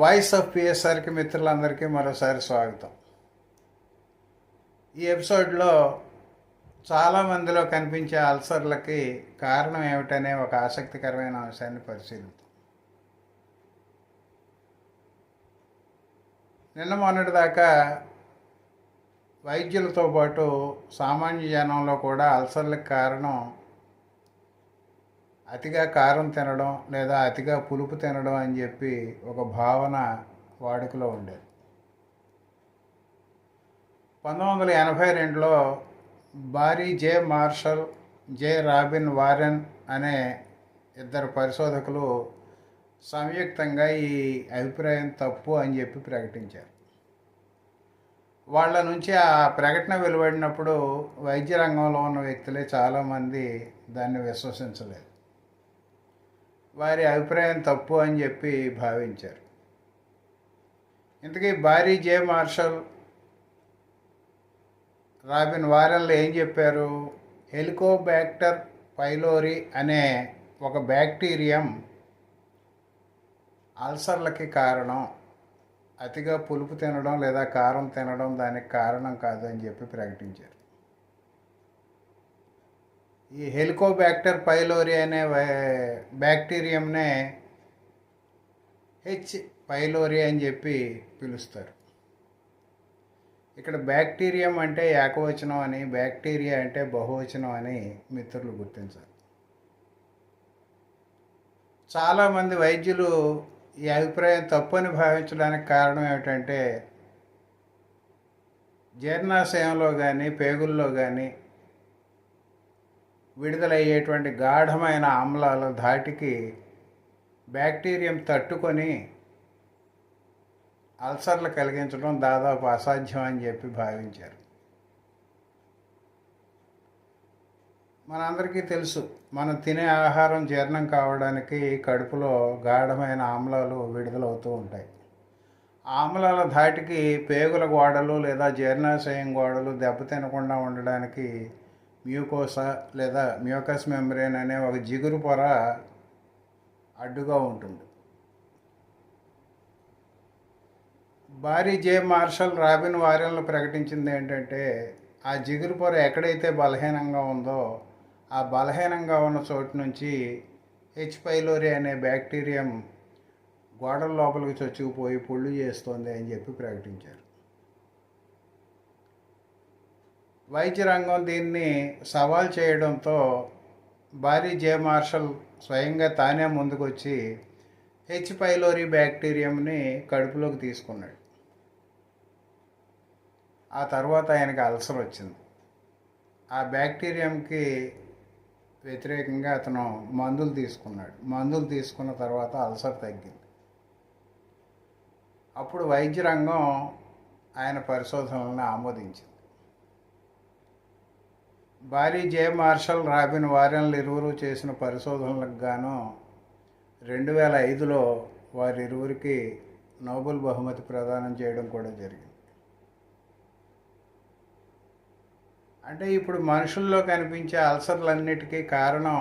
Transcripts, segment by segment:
Voice of పిఎస్ఆర్కి మిత్రులందరికీ మరోసారి స్వాగతం. ఈ ఎపిసోడ్లో చాలామందిలో కనిపించే అల్సర్లకి కారణం ఏమిటనే ఒక ఆసక్తికరమైన అంశాన్ని పరిశీలిద్దాం. నిన్న మొన్నటి దాకా వైద్యులతో పాటు సామాన్య జనంలో కూడా అల్సర్లకు కారణం అతిగా కారం తినడం లేదా అతిగా పులుపు తినడం అని చెప్పి ఒక భావన వాడుకలో ఉండేది. పంతొమ్మిది వందల ఎనభై రెండులో Barry J Marshall J Robin Warren అనే ఇద్దరు పరిశోధకులు సంయుక్తంగా ఈ అభిప్రాయం తప్పు అని చెప్పి ప్రకటించారు. వాళ్ళ నుంచి ఆ ప్రకటన వెలువడినప్పుడు వైద్య రంగంలో ఉన్న వ్యక్తులే చాలామంది దాన్ని విశ్వసించలేదు. వారి అభిప్రాయం తప్పు అని చెప్పి భావించారు. ఇంతకీ బారీ జే మార్షల్ రాబిన్ వారెన్లు ఏం చెప్పారు? హెలికోబ్యాక్టర్ పైలోరి అనే ఒక బ్యాక్టీరియం అల్సర్లకి కారణం. అతిగా పులుపు తినడం లేదా కారం తినడం దానికి కారణం కాదు అని చెప్పి ప్రకటించారు. ఈ హెలికోబ్యాక్టర్ పైలోరి అనే బ్యాక్టీరియంనే హెచ్ పైలోరి అని చెప్పి పిలుస్తారు. ఇక్కడ బ్యాక్టీరియం అంటే ఏకవచనం అని బ్యాక్టీరియా అంటే బహువచనం అని మిత్రులు గుర్తించారు. చాలామంది వైద్యులు ఈ అభిప్రాయం తప్పని భావించడానికి కారణం ఏమిటంటే జీర్ణాశయంలో కానీ పేగుల్లో కానీ విడుదలయ్యేటువంటి గాఢమైన ఆమ్లాల ధాటికి బ్యాక్టీరియం తట్టుకొని అల్సర్లు కలిగించడం దాదాపు అసాధ్యం అని చెప్పి భావించారు. మనందరికీ తెలుసు మనం తినే ఆహారం జీర్ణం కావడానికి కడుపులో గాఢమైన ఆమ్లాలు విడుదలవుతూ ఉంటాయి. ఆమ్లాల ధాటికి పేగుల గోడలు లేదా జీర్ణాశయం గోడలు దెబ్బతినకుండా ఉండడానికి మ్యూకోసా లేదా మ్యూకస్ మెంబ్రేన్ అనే ఒక జిగురు పొర అడ్డుగా ఉంటుంది భారీ జే మార్షల్ రాబిన్ వార్యన్లు ప్రకటించింది ఏంటంటే ఆ జిగురు పొర ఎక్కడైతే బలహీనంగా ఉందో ఆ బలహీనంగా ఉన్న చోటు నుంచి హెచ్ పైలోరి అనే బ్యాక్టీరియం గోడల లోపలికి చొచ్చుకుపోయి పుళ్ళు చేస్తోంది అని చెప్పి ప్రకటించారు. వైద్య రంగం దీన్ని సవాల్ చేయడంతో భారీ జే మార్షల్ స్వయంగా తానే ముందుకొచ్చి హెచ్ పైలోరి బ్యాక్టీరియంని కడుపులోకి తీసుకున్నాడు. ఆ తర్వాత ఆయనకి అల్సర్ వచ్చింది. ఆ బ్యాక్టీరియంకి వ్యతిరేకంగా అతను మందులు తీసుకున్నాడు. మందులు తీసుకున్న తర్వాత అల్సర్ తగ్గింది. అప్పుడు వైద్య రంగం ఆయన పరిశోధనలను ఆమోదించింది. భారీ జే మార్షల్ రాబిన్ వారెన్లు ఇరువురు చేసిన పరిశోధనలకు గాను రెండు వేల ఐదులో వారిరువురికి నోబెల్ బహుమతి ప్రదానం చేయడం కూడా జరిగింది. అంటే ఇప్పుడు మనుషుల్లో కనిపించే అల్సర్లన్నిటికీ కారణం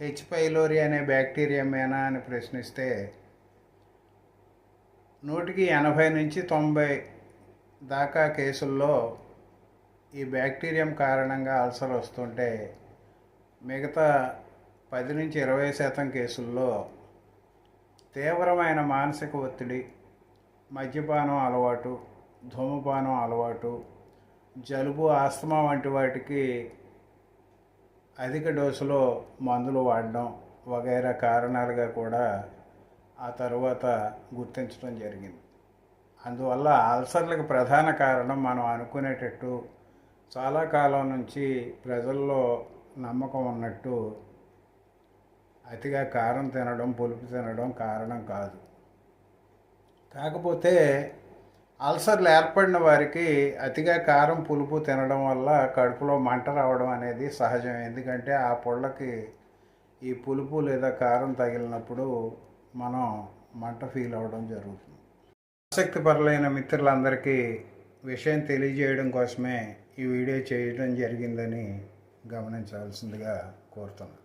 హెచ్ పైలోరి అనే బ్యాక్టీరియామేనా అని ప్రశ్నిస్తే నూటికి ఎనభై నుంచి తొంభై దాకా కేసుల్లో ఈ బ్యాక్టీరియం కారణంగా అల్సర్ వస్తుంటే మిగతా పది నుంచి ఇరవై శాతం కేసుల్లో తీవ్రమైన మానసిక ఒత్తిడి మద్యపానం అలవాటు ధూమపానం అలవాటు జలుబు ఆస్తమా వంటి వాటికి అధిక డోసులో మందులు వాడడం వగైరా కారణాలుగా కూడా ఆ తరువాత గుర్తించడం జరిగింది. అందువల్ల అల్సర్లకు ప్రధాన కారణం మనం అనుకునేటట్టు చాలా కాలం నుంచి ప్రజల్లో నమ్మకం ఉన్నట్టు అతిగా కారం తినడం పులుపు తినడం కారణం కాదు. కాకపోతే అల్సర్లు ఏర్పడిన వారికి అతిగా కారం పులుపు తినడం వల్ల కడుపులో మంట రావడం అనేది సహజం. ఎందుకంటే ఆ పొళ్ళకి ఈ పులుపు లేదా కారం తగిలినప్పుడు మనం మంట ఫీల్ అవ్వడం జరుగుతుంది. ఆసక్తిపరులైన మిత్రులందరికీ విషయం తెలియజేయడం కోసమే ఈ వీడియో చేయడం జరిగిందని గమనించాల్సిందిగా కోరుతున్నాను.